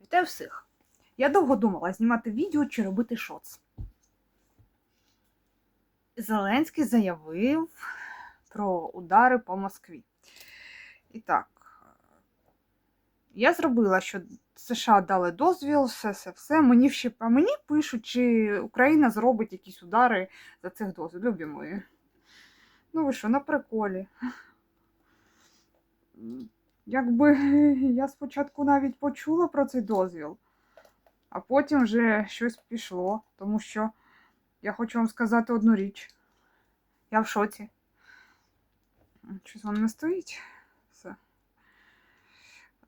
Вітаю всіх! Я довго думала, знімати відео чи робити шоц. Зеленський заявив про удари по Москві. І так, я зробила, що США дали дозвіл, все, все, все. Мені ще а мені пишуть, чи Україна зробить якісь удари за цих дозвіл. Любі мої. Ну ви що, на приколі. Якби я спочатку навіть почула про цей дозвіл, а потім вже щось пішло, тому що я хочу вам сказати одну річ. Я в шоці. Щось воно не стоїть. Все.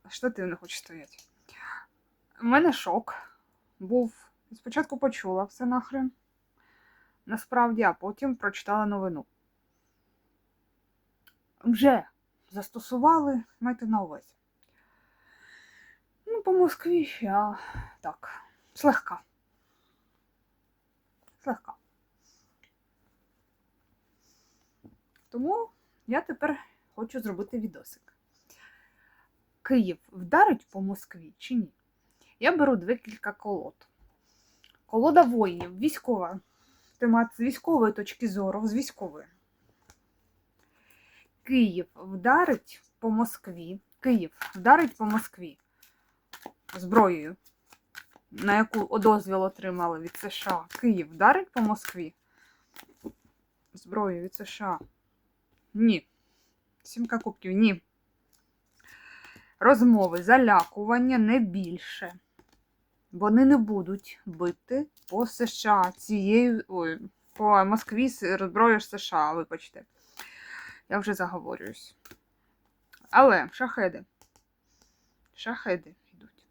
Штатив не хоче стояти. У мене шок був. Спочатку почула все нахрен. Насправді, а потім прочитала новину. Вже застосували, майте на увазі. Ну, по Москві я так, слегка. Слегка. Тому я тепер хочу зробити відосик. Київ вдарить по Москві чи ні? Я беру декілька колод. Колода воїнів, військова. Тема з військової точки зору, з військової. Київ вдарить по Москві. Київ вдарить по Москві зброєю, на яку дозвіл отримали від США. Київ вдарить по Москві. Зброєю від США. Ні. Сімка кубків, ні. Розмови, залякування не більше. Вони не будуть бити по США цією. Ой, по Москві з зброєю США, вибачте. Я вже заговорююсь. Але шахеди. Шахеди йдуть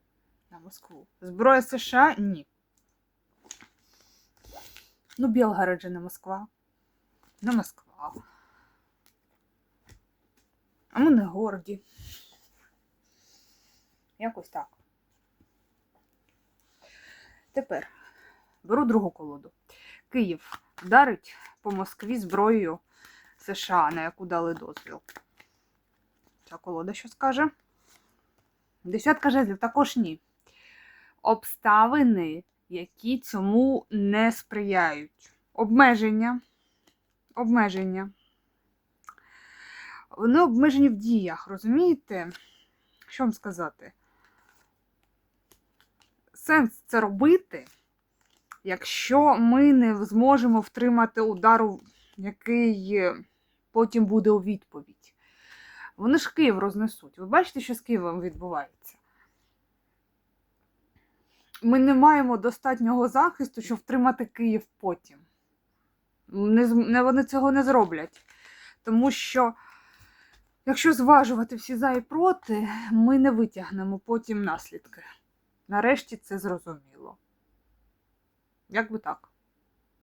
на Москву. Зброя США ні. Ну, Білгород же не Москва. Не Москва. А ми не горді. Якось так. Тепер беру другу колоду. Київ вдарить по Москві зброєю США, на яку дали дозвіл. Ця колода що скаже? Десятка жезлів також ні. Обставини, які цьому не сприяють. Обмеження. Обмеження. Вони обмежені в діях, розумієте? Що вам сказати? Сенс це робити, якщо ми не зможемо втримати удару, який потім буде у відповідь. Вони ж Київ рознесуть. Ви бачите, що з Києвом відбувається? Ми не маємо достатнього захисту, щоб втримати Київ потім. Не, вони цього не зроблять. Тому що, якщо зважувати всі за і проти, ми не витягнемо потім наслідки. Нарешті це зрозуміло. Як би так?